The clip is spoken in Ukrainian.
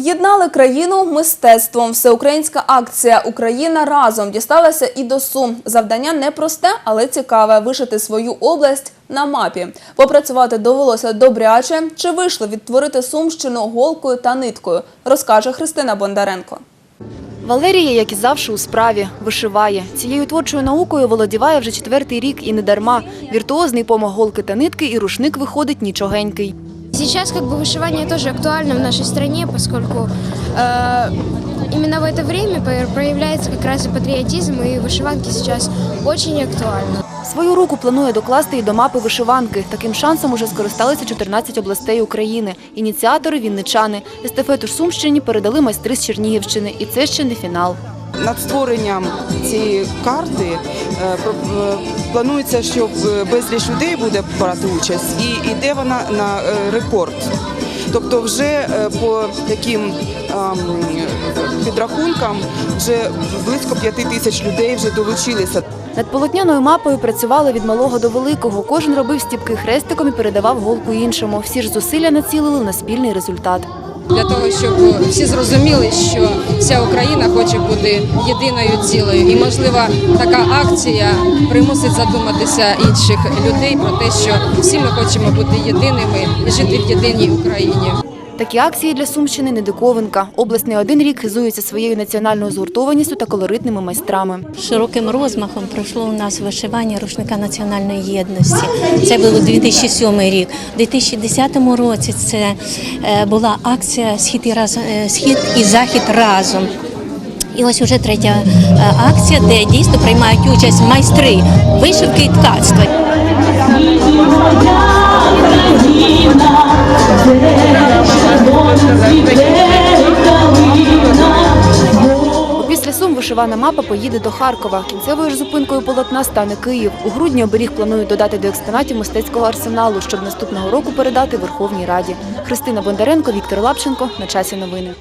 Єднали країну мистецтвом. Всеукраїнська акція Україна разом дісталася і до Сум. Завдання непросте, але цікаве вишити свою область на мапі. Попрацювати довелося добряче. Чи вийшло відтворити Сумщину голкою та ниткою, розкаже Христина Бондаренко. Валерія, як і завжди, у справі, вишиває. Цією творчою наукою володіває вже четвертий рік і не дарма. Віртуозний помог голки та нитки і рушник виходить нічогенький. Сейчас как бы вышивание тоже актуально в нашей стране, поскольку э, именно в это время по- проявляется как раз и патриотизм, и вышиванки сейчас очень актуальны. Свою руку планує докласти і до мапи вишиванки. Таким шансом уже скористалися 14 областей України. Ініціатори – вінничани. Естафету ж Сумщині передали майстри з Чернігівщини. І це ще не фінал. Над створенням цієї карти е, е, планується, що е, безліч людей буде брати участь, і йде вона на рекорд. Тобто, вже по таким підрахункам вже близько п'яти тисяч людей вже долучилися. Над полотняною мапою працювали від малого до великого. Кожен робив стіпки хрестиком і передавав голку іншому. Всі ж зусилля націлили на спільний результат. Для того, щоб всі зрозуміли, що вся Україна хоче бути єдиною цілою, і можливо така акція примусить задуматися інших людей про те, що всі ми хочемо бути єдиними і жити в єдиній Україні. Такі акції для Сумщини не диковинка. Область не один рік хизується своєю національною згуртованістю та колоритними майстрами. Широким розмахом пройшло у нас вишивання рушника національної єдності. Це був 2007 рік. У 2010 році це е, була акція Схід і раз е, схід і захід разом. І ось уже третя е, акція, де дійсно приймають участь майстри вишивки і ткацтва. Вишивана мапа поїде до Харкова. Кінцевою ж зупинкою полотна стане Київ. У грудні оберіг планують додати до експонатів мистецького арсеналу, щоб наступного року передати Верховній Раді. Христина Бондаренко, Віктор Лапченко. На часі новини.